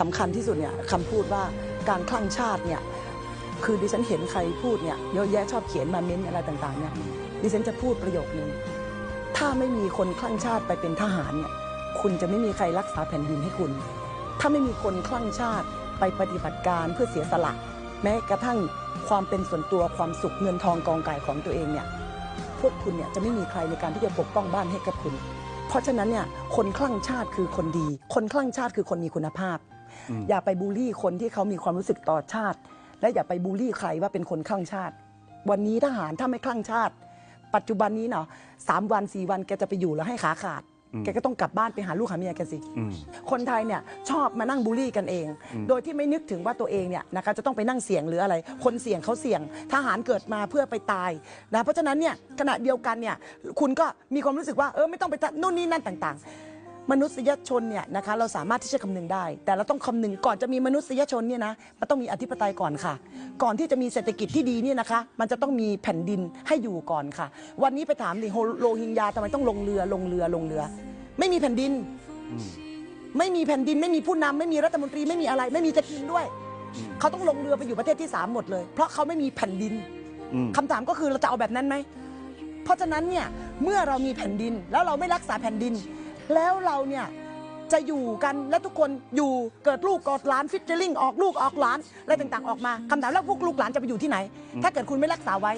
สำคัญที่สุดเนี่ยคำพูดว่าการคลั่งชาติเนี่ยคือดิฉันเห็นใครพูดเนี่ยเยอะแยะชอบเขียนมาเม้นอะไรต่างๆเนี่ยดิฉันจะพูดประโยคนึงถ้าไม่มีคนคลั่งชาติไปเป็นทหารเนี่ยคุณจะไม่มีใครรักษาแผ่นดินให้คุณ ถ้าไม่มีคนคลั่งชาติไปปฏิบัติการเพื่อเสียสละ แม้กระทั่งความเป็นส่วนตัวความสุขเงินทองกองกายของตัวเองเนี่ยพวกคุณเนี่ยจะไม่มีใครในการที่จะปกป้องบ้านให้กับคุณ เพราะฉะนั้นเนี่ยคนคลั่งชาติคือคนดี คนคลั่งชาติคือคนมีคุณภาพ อย่าไปบูลลี่คนที่เขามีความรู้สึกต่อชาติ และอย่าไปบูลลี่ใครว่าเป็นคนคลั่งชาติ วันนี้ทหารถ้าไม่คลั่งชาติ ปัจจุบันนี้เนาะสามวันสี่วันแกจะไปอยู่แล้วให้ขาขาดอืมแกก็ต้องกลับบ้านไปหาลูกหาเมียแกสิอืมคนไทยเนี่ยชอบมานั่งบูลลี่กันเองอืมโดยที่ไม่นึกถึงว่าตัวเองเนี่ยนะคะจะต้องไปนั่งเสี่ยงหรืออะไร คนเสี่ยงเขาเสี่ยง ทหารเกิดมาเพื่อไปตายนะ เพราะฉะนั้นเนี่ยขณะเดียวกันเนี่ยคุณก็มีความรู้สึกว่าเออไม่ต้องไปทำนู่นนี่นั่นต่าง ๆ มนุษยชนเนี่ยนะคะเราสามารถที่จะคำนึงได้ แต่เราต้องคำนึงก่อนจะมีมนุษยชนเนี่ยนะมันต้องมีอธิปไตยก่อนค่ะ ก่อนที่จะมีเศรษฐกิจที่ดีเนี่ยนะคะ มันจะต้องมีแผ่นดินให้อยู่ก่อนค่ะ วันนี้ไปถามดิโฮโรฮิงญาทำไมต้องลงเรือลงเรือลงเรือ ไม่มีแผ่นดินอืมไม่มีแผ่นดินไม่มีผู้นำไม่มีรัฐมนตรีไม่มีอะไร ไม่มีจะกินด้วยอืมเขาต้องลงเรือไปอยู่ประเทศที่สามหมดเลย เพราะเขาไม่มีแผ่นดินอืมคำถามก็คือเราจะเอาแบบนั้นไหมเพราะฉะนั้นเนี่ยเมื่อเรามีแผ่นดินแล้วเราไม่รักษาแผ่นดิน แล้วเราเนี่ยจะอยู่กันและทุกคนอยู่เกิดลูกกอดหลานฟิชเชอร์ลิงออกลูกออกหลานอะไรต่างๆออกมาคำถามแล้วพวกลูกหลานจะไปอยู่ที่ไหน ถ้าเกิดคุณไม่รักษาไว้